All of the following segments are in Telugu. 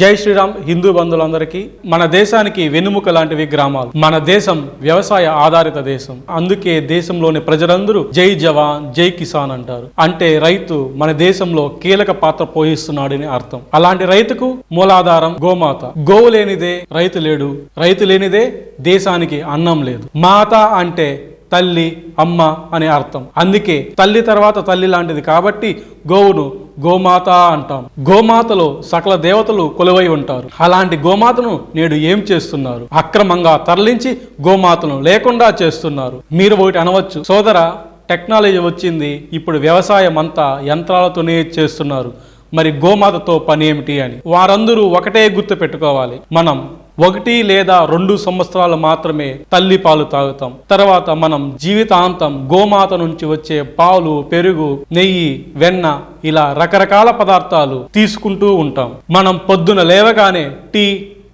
జై శ్రీరామ్ హిందూ బంధువులందరికీ మన దేశానికి వెన్నుముక లాంటివి గ్రామాలు. మన దేశం వ్యవసాయ ఆధారిత దేశం. అందుకే దేశంలోని ప్రజలందరూ జై జవాన్ జై కిసాన్ అంటారు. అంటే రైతు మన దేశంలో కీలక పాత్ర పోషిస్తున్నాడని అర్థం. అలాంటి రైతుకు మూలాధారం గోమాత. గోవు లేనిదే రైతు లేడు. రైతు లేనిదే దేశానికి అన్నం లేదు. మాత అంటే తల్లి అమ్మ అనే అర్థం. అందుకే తల్లి తర్వాత తల్లి లాంటిది కాబట్టి గోవును గోమాత అంటాం. గోమాతలో సకల దేవతలు కొలువై ఉంటారు. అలాంటి గోమాతను నేడు ఏం చేస్తున్నారు? అక్రమంగా తరలించి గోమాతను లేకుండా చేస్తున్నారు. మీరు ఒకటి అనవచ్చు. సోదర టెక్నాలజీ వచ్చింది. ఇప్పుడు వ్యవసాయం అంతా యంత్రాలతోనే చేస్తున్నారు. మరి గోమాతతో పని ఏమిటి అని. వారందరూ ఒకటే గుర్తు పెట్టుకోవాలి. మనం ఒకటి లేదా రెండు సంవత్సరాలు మాత్రమే తల్లి పాలు తాగుతాం. తర్వాత మనం జీవితాంతం గోమాత నుంచి వచ్చే పాలు పెరుగు నెయ్యి వెన్న ఇలా రకరకాల పదార్థాలు తీసుకుంటూ ఉంటాం. మనం పొద్దున లేవగానే టీ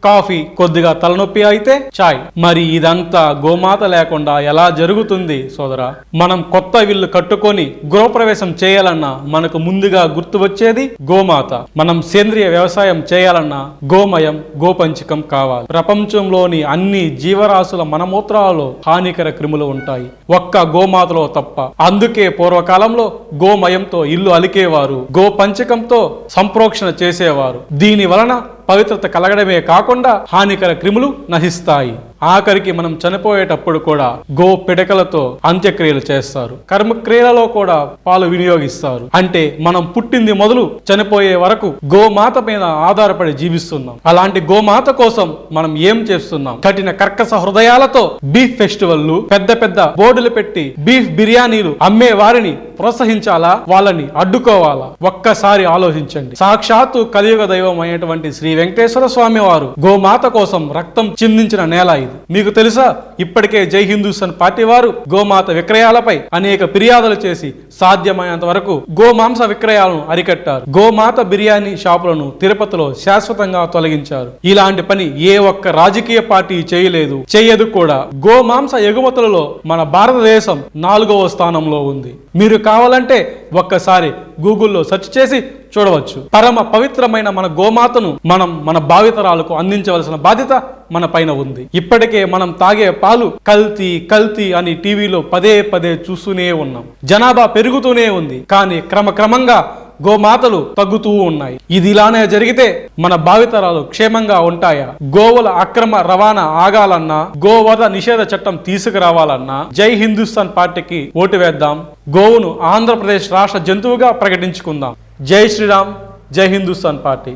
కాఫీ కొద్దిగా తలనొప్పి అయితే చాయ్. మరి ఇదంతా గోమాత లేకుండా ఎలా జరుగుతుంది సోదరా? మనం కొత్త ఇల్లు కట్టుకొని గృహప్రవేశం చేయాలన్నా మనకు ముందుగా గుర్తు వచ్చేది గోమాత. మనం సేంద్రియ వ్యవసాయం చేయాలన్నా గోమయం గోపంచకం కావాలి. ప్రపంచంలోని అన్ని జీవరాశుల మనమూత్రాలలో హానికర క్రిములు ఉంటాయి. ఒక్క గోమాతలో తప్ప. అందుకే పూర్వకాలంలో గోమయంతో ఇల్లు అలికేవారు గోపంచకంతో సంప్రోక్షణ చేసేవారు. దీని వలన పవిత్రత కలగడమే కాకుండా హానికర క్రిములు నశిస్తాయి. ఆఖరికి మనం చనిపోయేటప్పుడు కూడా గో పిడకలతో అంత్యక్రియలు చేస్తారు. కర్మక్రియలలో కూడా పాలు వినియోగిస్తారు. అంటే మనం పుట్టింది మొదలు చనిపోయే వరకు గోమాత మీద ఆధారపడి జీవిస్తున్నాం. అలాంటి గోమాత కోసం మనం ఏం చేస్తున్నాం? కఠిన కర్కస హృదయాలతో బీఫ్ ఫెస్టివల్లు పెద్ద పెద్ద బోర్డులు పెట్టి బీఫ్ బిర్యానీలు అమ్మే వారిని ప్రోత్సహించాలా? వాళ్ళని అడ్డుకోవాలా? ఒక్కసారి ఆలోచించండి. సాక్షాత్తు కలియుగ దైవం అయినటువంటి శ్రీ వెంకటేశ్వర స్వామి వారు గోమాత కోసం రక్తం చిందించిన నేల ఇది. మీకు తెలుసా? ఇప్పటికే జై హిందూస్థాన్ పార్టీ వారు గోమాత విక్రయాలపై అనేక ఫిర్యాదులు చేసి సాధ్యమైనంత వరకు గోమాంస విక్రయాలను అరికట్టారు. గోమాత బిర్యానీ షాపులను తిరుపతిలో శాశ్వతంగా తొలగించారు. ఇలాంటి పని ఏ ఒక్క రాజకీయ పార్టీ చేయలేదు. చేయదు కూడా. గోమాంస ఎగుమతులలో మన భారతదేశం నాలుగవ స్థానంలో ఉంది. మీరు కావాలంటే ఒక్కసారి గూగుల్లో సెర్చ్ చేసి చూడవచ్చు. పరమ పవిత్రమైన మన గోమాతను మనం మన భావితరాలకు అందించవలసిన బాధ్యత మన పైన ఉంది. ఇప్పటికే మనం తాగే పాలు కల్తీ కల్తీ అని టీవీలో పదే పదే చూస్తూనే ఉన్నాం. జనాభా పెరుగుతూనే ఉంది. కానీ క్రమక్రమంగా గోమాతలు తగ్గుతూ ఉన్నాయి. ఇది ఇలానే జరిగితే మన భావితరాలు క్షేమంగా ఉంటాయా? గోవుల అక్రమ రవాణా ఆగాలన్నా గోవధ నిషేధ చట్టం తీసుకురావాలన్నా జై హిందుస్థాన్ పార్టీకి ఓటు వేద్దాం. గోవును ఆంధ్రప్రదేశ్ రాష్ట్ర జంతువుగా ప్రకటించుకుందాం. జై శ్రీరామ్ జై హిందుస్థాన్ పార్టీ